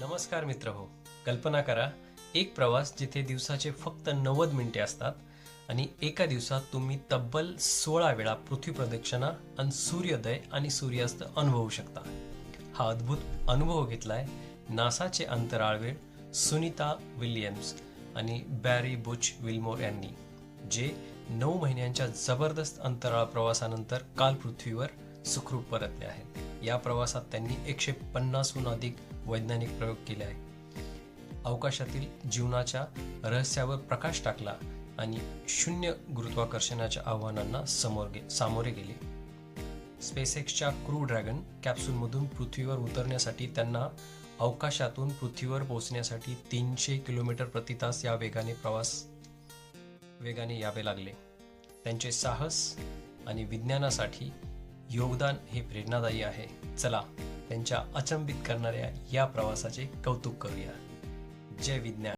नमस्कार मित्र हो. कल्पना करा एक प्रवास जिथे दिवसाचे फक्त नव्वद मिनिटे असतात आणि एका दिवसात तुम्ही तब्बल सोळा वेळा पृथ्वी प्रदक्षिणा आणि सूर्योदय आणि सूर्यास्त अनुभवू शकता. हा अद्भुत अनुभव घेतलाय नासाचे अंतराळवीर सुनीता विल्यम्स आणि बॅरी बुच विल्मोर यांनी जे नऊ महिन्यांच्या जबरदस्त अंतराळ प्रवासानंतर काल पृथ्वीवर सुखरूप परतले आहेत. या प्रवासात त्यांनी एकशे पन्नासहून अधिक वैज्ञानिक प्रयोग केले आहेत. अवकाशातील जीवनाच्या रहस्यावर प्रकाश टाकला आणि शून्य गुरुत्वाकर्षणाच्या आव्हानांना समोर गे सामोरे गेले. स्पेसएक्सच्या क्रू ड्रॅगन कॅप्सूलमधून पृथ्वीवर उतरण्यासाठी त्यांना अवकाशातून पृथ्वीवर पोहोचण्यासाठी तीनशे किलोमीटर प्रति तास या वेगाने प्रवास वेगाने यावे लागले. त्यांचे साहस आणि विज्ञानासाठी योगदान हे प्रेरणादायी आहे. चला त्यांच्या अचंबित करणाऱ्या या प्रवासाचे कौतुक करूया. जय विज्ञान.